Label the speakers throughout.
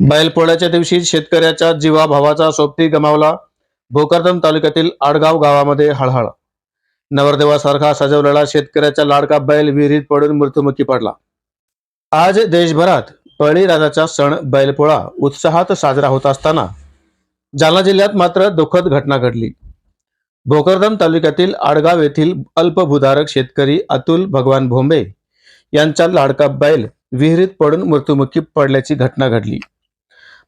Speaker 1: बैलपोळ्याच्या दिवशी शेतकऱ्याच्या जीवाभावाचा सोबती गमावला भोकरदन तालुक्यातील आडगाव गावामध्ये हळहळ. नवरदेवासारखा सजवलेला शेतकऱ्याचा लाडका बैल विहिरीत पडून मृत्युमुखी पडला. आज देशभरात बळीराजाचा सण बैलपोळा उत्साहात साजरा होत असताना जालना जिल्ह्यात मात्र दुःखद घटना घडली. भोकरदन तालुक्यातील आडगाव येथील अल्पभूधारक शेतकरी अतुल भगवान भोंबे यांचा लाडका बैल विहिरीत पडून मृत्युमुखी पडल्याची घटना घडली.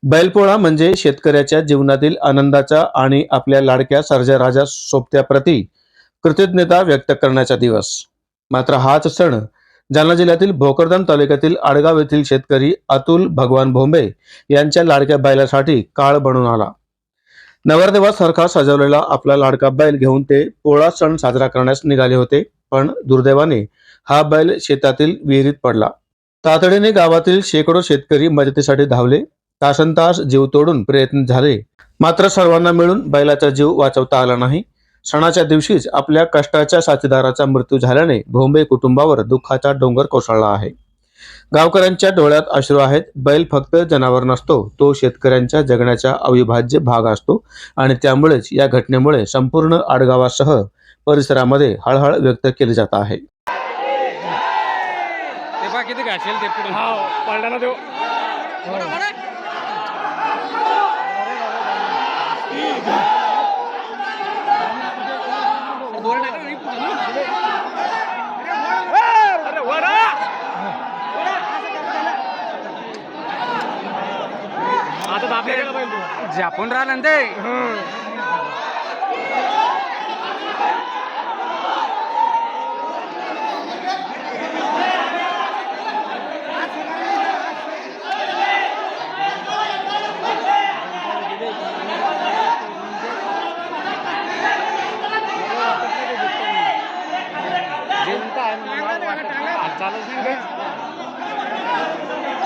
Speaker 1: बैलपोळा म्हणजे शेतकऱ्याच्या जीवनातील आनंदाचा आणि आपल्या लाडक्या सर्जराजा सोबत्याप्रती कृतज्ञता व्यक्त करण्याचा दिवस. मात्र हाच सण जालना जिल्ह्यातील भोकरदन तालुक्यातील आडगाव येथील शेतकरी अतुल भगवान भोंबे यांच्या लाडक्या बैलासाठी काळ बनून आला. नवरदेवासारखा सजवलेला आपला लाडका बैल घेऊन ते पोळा सण साजरा करण्यास निघाले होते पण दुर्दैवाने हा बैल शेतातील विहिरीत पडला. तातडीने गावातील शेकडो शेतकरी मदतीसाठी धावले. तासन तास जीव तोडून प्रयत्न झाले. मात्र सर्वांना मिळून बैलाचा जीव वाचवता आला नाही. सणाच्या दिवशीच आपल्या कष्टाच्या साथीदाराचा मृत्यू झाल्याने भोंबे कुटुंबावर दुःखाचा डोंगर कोसळला आहे. गावकऱ्यांच्या डोळ्यात अश्रू आहेत. बैल फक्त जनावर नसतो तो शेतकऱ्यांच्या जगण्याचा अविभाज्य भाग असतो आणि त्यामुळेच या घटनेमुळे संपूर्ण आडगावासह परिसरामध्ये हळहळ व्यक्त केली जात आहे.
Speaker 2: किती घासेल ते पुढे
Speaker 3: हा पडला ना तो अरे वरा आता तर आपल्याकडे पाहिजे
Speaker 2: झापून राहिला ना ते. नाही.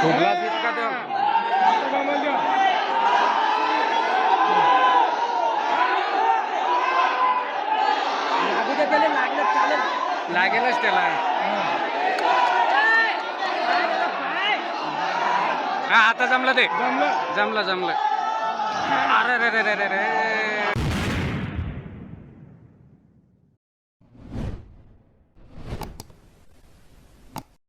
Speaker 2: तो लागेलच त्याला. हा आता जमलं ते.
Speaker 3: जमलं.
Speaker 2: जमलं जमलं. अरे रे रे रे रे रे.